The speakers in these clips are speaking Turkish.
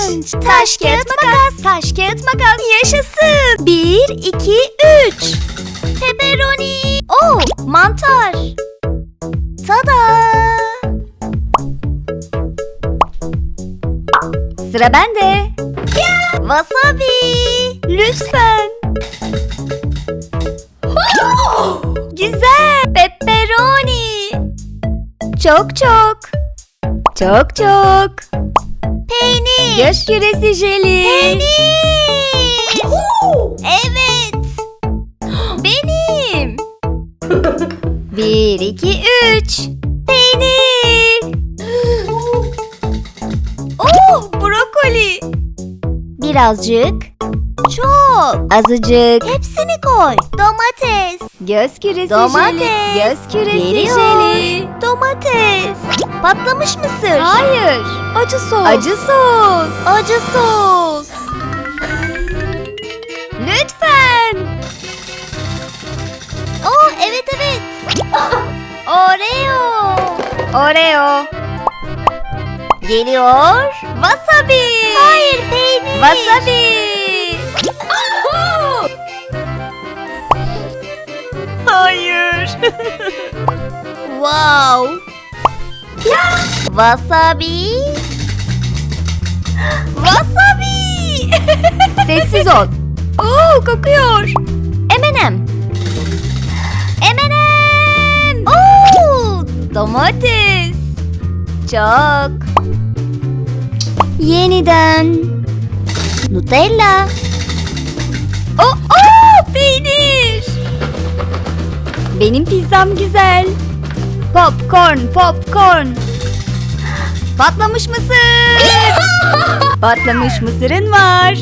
Challenge. Taş kağıt makas. Taş kağıt makas. Yaşasın. Bir, iki, üç. Pepperoni. Oh, mantar. Tada. Sıra bende. Wasabi. Lütfen. Güzel. Pepperoni. Çok çok. Çok çok. Peynir. Göz küresi jeli. Peynir. evet. Benim. Bir, iki, üç. Peynir. Oh, brokoli. Birazcık. Çok. Azıcık. Hepsini koy. Domates. Göz küresi Domates. jeli. Göz küresi Geliyor. jeli. Patlamış mısır. Hayır. Acı sos. Acı sos. Acı sos. Lütfen. Oh evet evet. Oreo. Oreo. Geliyor. Wasabi. Hayır peynir. Wasabi. Hayır. wow. Wasabi. Wasabi. Sessiz ol. Oo kokuyor. M&M. M&M. Oo domates. Çok. Yeniden. Nutella. Oh, oh peynir. Benim pizzam güzel. Popcorn, popcorn. Patlamış mısır. Patlamış mısırın var.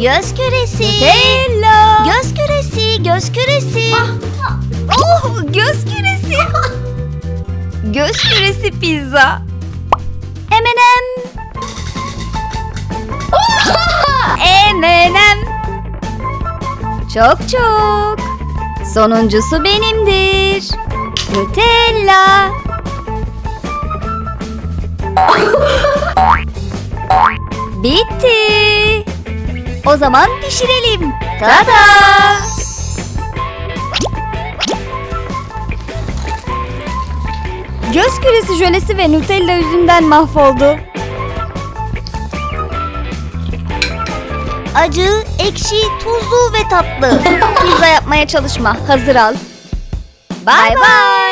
Göz küresi. Nutella. Göz küresi, göz küresi. oh, göz küresi. göz küresi pizza. M&M. M&M. Çok çok. Sonuncusu benimdir. Nutella. Bitti. O zaman pişirelim. Tada! Göz küresi jölesi ve Nutella yüzünden mahvoldu. Acı, ekşi, tuzlu ve tatlı. Pizza yapmaya çalışma. Hazır al. Bye bye.